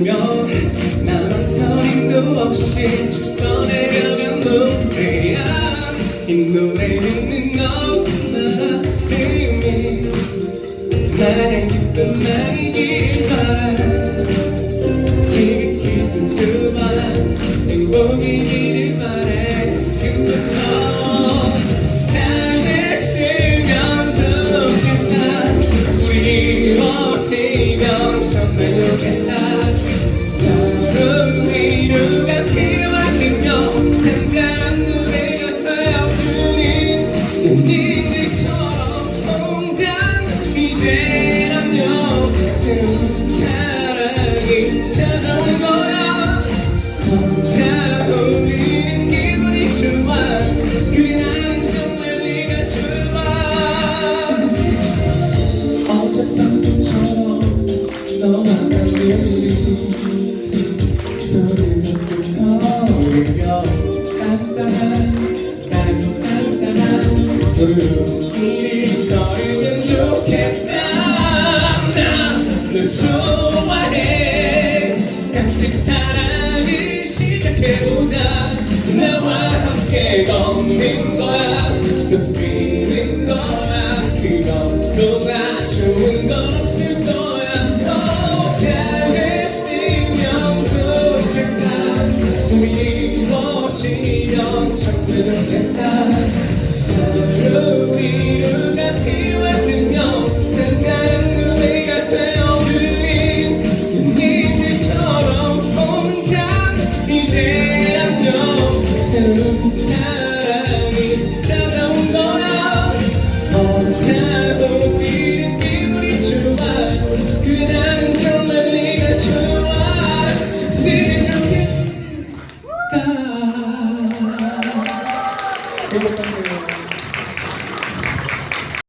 울면 나랑 서림도 없이 축선해가면 노래야. 이 노래는 너무나 의미. 나의 기쁨 나의 길 바라 지극히 순수한 행복이기를 바라 우리는 좋겠다. 난널 좋아해. 같은 사랑을 시작해보자. 나와 함께 걷는 거야. Jesus.